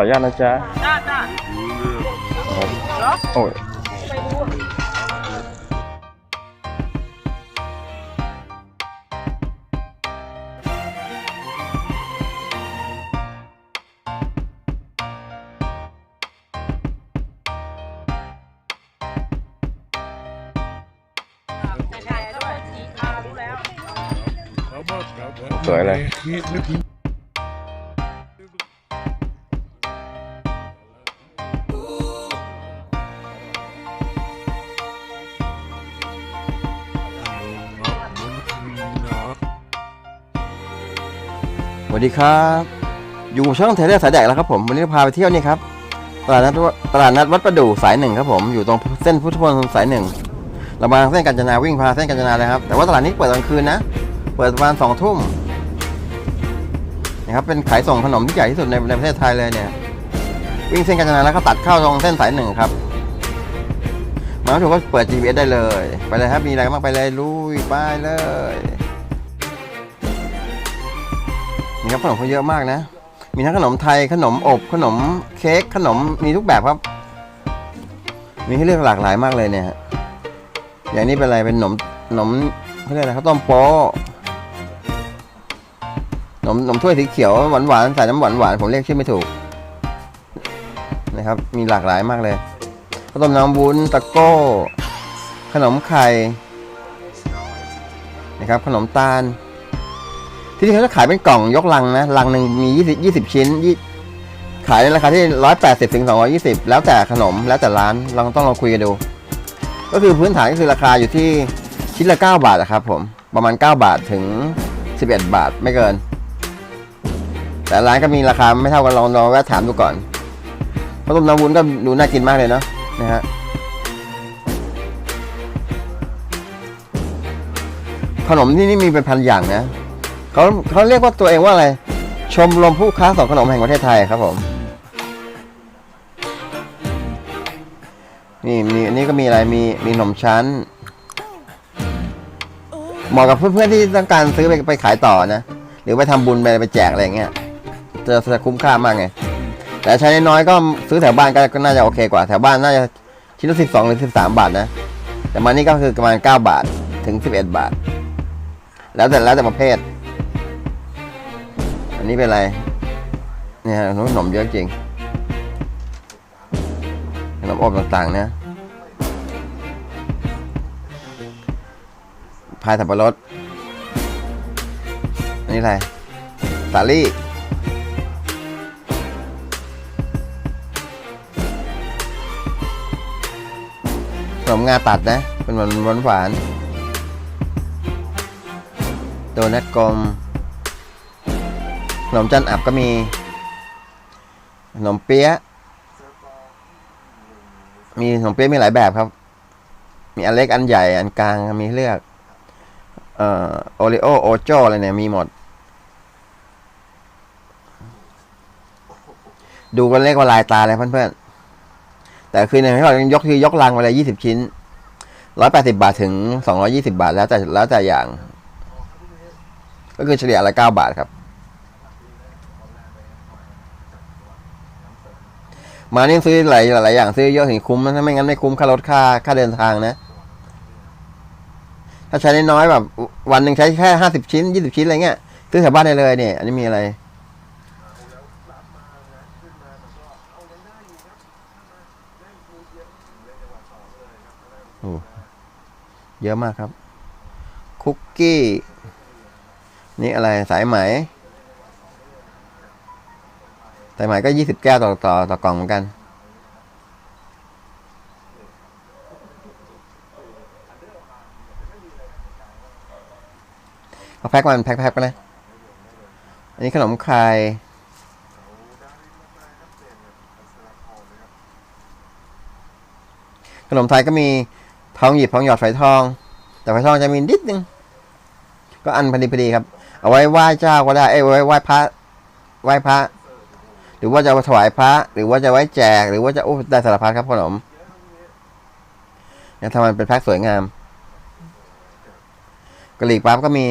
ออนุญาตนะจ๊ะจ้าจ้าครับเหรอโอ้ยไปดูอะสวยเลย สวัสดีครับ อยู่ช่องเทเลอร์สายแดกแล้วครับผมวันนี้พาไปเที่ยวนี่ครับตลาดนัดวตลาดนัดวัดประดู่สายหนึ่งครับผมอยู่ตรงเส้นพุทธพลสายหนึ่งเรามาเส้นกาญจนาวิ่งพาเส้นกาญจนาเลยครับแต่ว่าตลาดนี้เปิดกลางคืนนะ เปิดประมาณสองทุ่มนะครับเป็นขายส่งขนมที่ใหญ่ที่สุดในในประเทศไทยเลยเนี่ย วิ่งเส้นกาญจนาแล้วก็ตัดเข้าตรงเส้นสายหนึ่งครับมาถึงก็เปิด GPS ได้เลย ไปเลยครับมีอะไรมากไปเลยลุยไปเลย ครับขนมเขาเยอะมากนะ มีทั้งขนมไทยขนมอบขนมเค้กขนมมีทุกแบบครับ มีให้เลือกหลากหลายมากเลยเนี่ยอย่างนี้เป็นอะไรเป็นขนมขนมเขาเรียกอะไรข้าวต้มโป๊ขนมขนมถ้วยสีเขียวหวานหวานๆใส่น้ำหวานหวานผมเรียกชื่อไม่ถูกนะครับ มีหลากหลายมากเลยข้าวต้มน้ำวุ้นตะโก้ ขนมไข่นะครับขนมตาล ที่นี่เขาจะขายเป็นกล่องยกลังนะลังหนึ่งมี 20 20 ชิ้นขายในราคาที่ 180ถึง220 แล้วแต่ขนมแล้วแต่ร้านเราต้องลองคุยกันดู ก็คือพื้นฐานก็คือราคาอยู่ที่ชิ้นละ 9 บาทนะครับผมประมาณ 9 บาทถึง 11 บาทไม่เกิน แต่ร้านก็มีราคาไม่เท่ากันลองลองแวะถามดูก่อนข้าวต้มน้ำวุ้นก็ดูน่ากินมากเลยเนาะนะฮะขนมที่นี่มีเป็นพันอย่างนะ เขาเขาเรียกว่าตัวเองว่าอะไร ชมรมผู้ค้าส่งขนมแห่งประเทศไทยครับผม นี่มีอันนี้ก็มีอะไรมีมีขนมชั้นเหมาะกับเพื่อนๆที่ต้องการซื้อไปไปขายต่อนะ หรือไปทำบุญไปไปแจกอะไรเงี้ยจะจะคุ้มค่ามากไง แต่ใช้น้อยก็ซื้อแถวบ้านก็ก็น่าจะโอเคกว่า แถวบ้านน่าจะชิ้นละสิบสองหรือสิบสามบาทนะ แต่มานี่ก็คือประมาณเก้าบาทถึงสิบเอ็ดบาท แล้วแต่แล้วแต่ประเภท อันนี้เป็นอะไร เนี่ยขนมเยอะจริง ขนมอบต่างๆ เนะพายสับปะรด อันนี้อะไร สาลี่ขนมงาตัดนะ เป็นหวานหวานหวานโดนัทกลม ขนมจันอับก็มี ขนมเปี๊ยะ มีขนมเปี๊ยะมีหลายแบบครับ มีอันเล็กอันใหญ่อันกลางมีเลือก เอ่อโอริโอโอโจอะไรเนี่ยมีหมด ดูกันเรียกว่าลายตาเลยเพื่อนๆ แต่คือในที่เรายกคือยกลังไปเลยยี่สิบชิ้นร้อยแปดสิบาทถึงสองร้อยี่สิบาทแล้วแต่แล้วแต่อย่าง ก็คือเฉลี่ยละเก้าบาทครับ มานี่ซื้อหลายหลายอย่างซื้อเยอะถึงคุ้มนะถ้าไม่งั้นไม่คุ้มค่ารถค่าค่าเดินทางนะ ถ้าใช้น้อยแบบ วันหนึ่งใช้แค่ห้าสิบชิ้นยี่สิบชิ้นอะไรเงี้ยซื้อแถวบ้านได้เลยเนี่ย อันนี้มีอะไรโอ้เยอะมากครับ คุกกี้ นี่อะไรสายไหม สายไหมก็ยี่สิบแก้วต่อต่อต่อกล่องเหมือนกัน เอาแพ็คมันแพ็คแพ็คไปเลยอันนี้ขนมไข่ขนมไทยก็มีทองหยิบทองหยอดฝอยทอง แต่ฝอยทองจะมีนิดนึง ก็อันพอดีพอดีครับ เอาไว้ไหว้เจ้าก็ได้ เอ้ยไว้ไหว้พระไหว้พระ หรือว่าจะเอาไปถวายพระ หรือว่าจะไว้แจก หรือว่าจะโอ้ได้สารพัดครับขนมเนี่ยทำมันเป็นแพ็คสวยงามกะหรี่ปั๊บก็มี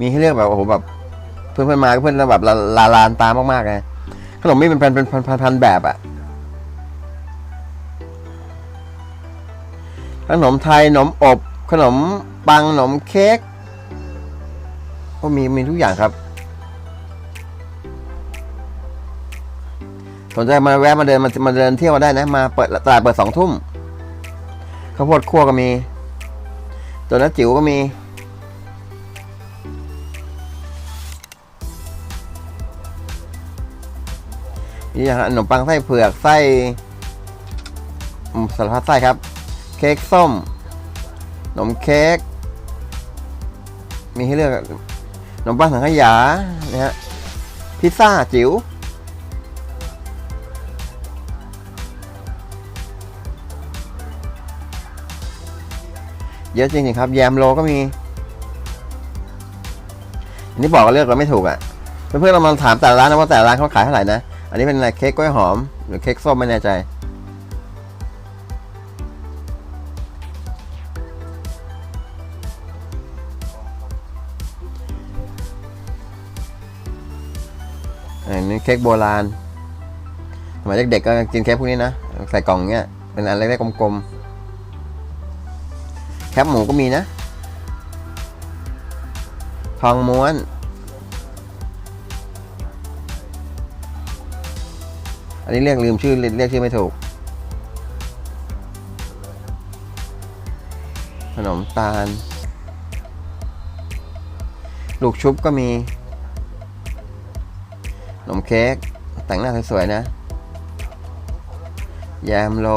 มีให้เลือกแบบโอ้โหแบบ เพื่อนๆมาเพื่อนๆแบบลาลานตามากๆเลยขนมไมีเป็นพันเป็นพันพันพันแบบอะขนมไทยขนมอบ ขนมปังขนมเค้กก็มีมีทุกอย่างครับ สนใจมาแวะมาเดินมามาเดินเที่ยวมาได้นะ มาเปิดตลาดเปิดสองทุ่มข้าวโพดคั่วก็มีตัวนัดจิ๋วก็มีนี่อย่างขนมปังไส้เผือกไส้สารพัดไส้ครับ เค้กส้ม นมเค้กมีให้เลือกขนมปังสังขยานะฮะพิซซ่าจิ๋วเยอะจริงๆครับ แยมโลก็มีอันนี้บอกก็เลือกเราไม่ถูกอะ่ะเพื่อนๆเรามาถามแต่ละร้านนะว่าแต่ละร้านเขาขายเท่าไหร่นะ อันนี้เป็นอะไรเค้กกล้วยหอม หรือเค้กส้มไม่แน่ใจ อันนี้เค้กโบราณสมัยเด็กๆก็กินเค้กพวกนี้นะ ใส่กล่องเงี้ย เป็นอันเล็กๆกลมๆ แคปหมูก็มีนะ ทองม้วน อันนี้เรียกลืมชื่อ เรียกชื่อไม่ถูก ขนมตาล ลูกชุบก็มี นมเค้กแต่งหน้าสวยๆนะแยมโล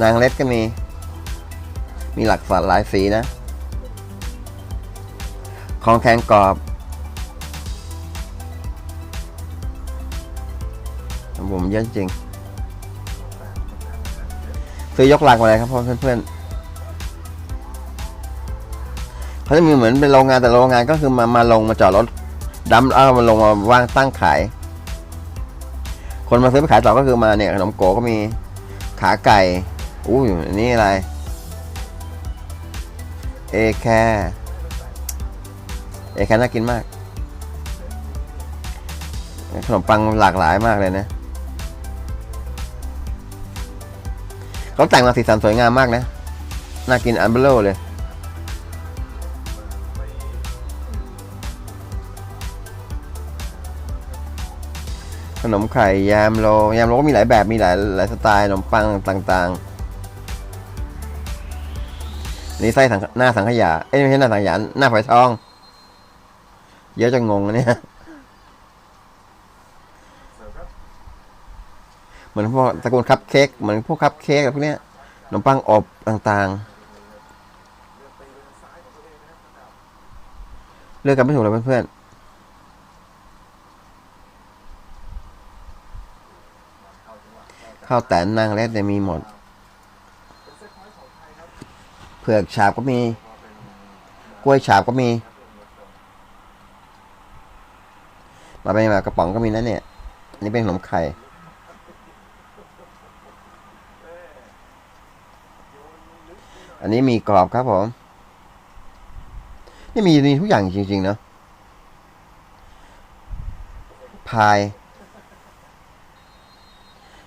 นางเล็ดก็มี มีหลักสัตว์หลายสีนะ ของแข็งกรอบผมเยอะจริง ซื้อยกลังมาเลยครับเพื่อนๆ เขาจะมีเหมือนเป็นโรงงานแต่โรงงานก็คือมามาลงมาจอดรถดัมเอามาลงมาวางตั้งขาย คนมาซื้อไปขายต่อก็คือมาเนี่ยขนมโกก็มีขาไก่อู้ยนนี่อะไรเอแคร์เอแคร์น่ากินมาก ขนมปังหลากหลายมากเลยนะเขาแต่งมาสีสันสวยงามมากนะ น่ากินอันเบลโลเลย ขนมไข่ยามโลยามโลก็มีหลายแบบมีหลายหลายสไตล์ขนมปังต่างๆนี่ไส้สังหน้าสังขยาเอ้ยไม่ใช่หน้าสังขยาหน้าฝอยทอง เยอะจะงงนะเนี่ยเหมือนพวกตระกูลคัพเค้กเหมือนพวกคัพเค้กอะไรพวกเนี้ยขนมปังอบต่างๆ เลือกกันไม่ถูกเลยเพื่อนๆ ข้าวแตนนางเล็ดเนี่ยมีหมด เผือกฉาบก็มี กล้วยฉาบก็มี มาเป็นแบบกระป๋องก็มีนะเนี่ย อันนี้เป็นขนมไข่ อันนี้มีกรอบครับผม นี่มีมีทุกอย่างจริงๆเนาะพาย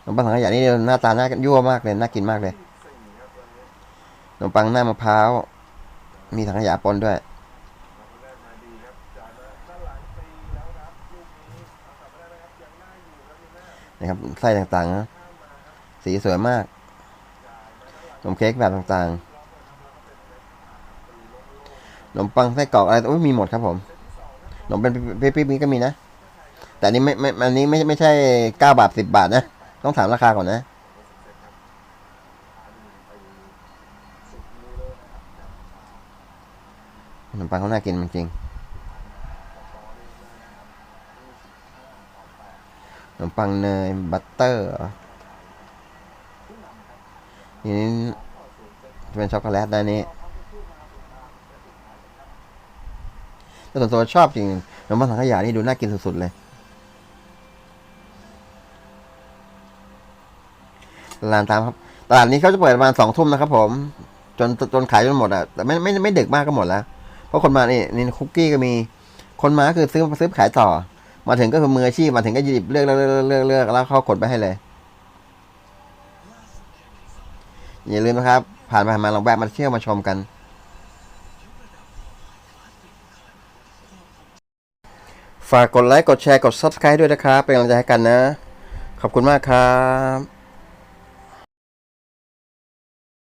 นมปังสังขยานี่หน้าตาน่ายั่วมากเลยน่ากินมากเลยขนมปังหน้ามะพร้าว มีสังขยาปนด้วยนะครับไส้ต่างๆนะสีสวยมากขนมเค้กแบบต่างๆขนมปังไส้กรอกอะไรโอ้ยมีหมดครับผมขนมเป็นปิ๊บๆนี้ก็มีนะ แต่นนี้ไม่ไม่อันนี้ไม่ไม่ใช่เก้าบาทสิบบาทนะ ต้องถามราคาก่อนนะขนมปังเขาน่ากินจริงขนมปังเนยบัตเตอร์อทีนี้เป็นช็อกโกแลตนะนี่แต่ส่วนตัวชอบจริงขนมปังสังขยานี่ดูน่ากินสุดๆเลย ตลาดตามครับ ตลาดนี้เขาจะเปิดประมาณสองทุ่มนะครับผม จนจนขายจนหมดอะ แต่ไม่ไม่ไม่ดึกมากก็หมดแล้ว เพราะคนมานี่นี่คุกกี้ก็มี คนมาคือซื้อซื้อขายต่อ มาถึงก็คือมืออาชีพ มาถึงก็หยิบเลือกเลือกเลือกเลือกเลือกแล้วเขากดไปให้เลย อย่าลืมนะครับ ผ่านไปผ่านมาลองแวะมาเที่ยวมาชมกัน ฝากกดไลค์ กดแชร์ กด Subscribe ด้วยนะครับ เป็นกำลังใจให้กันนะ ขอบคุณมากครับ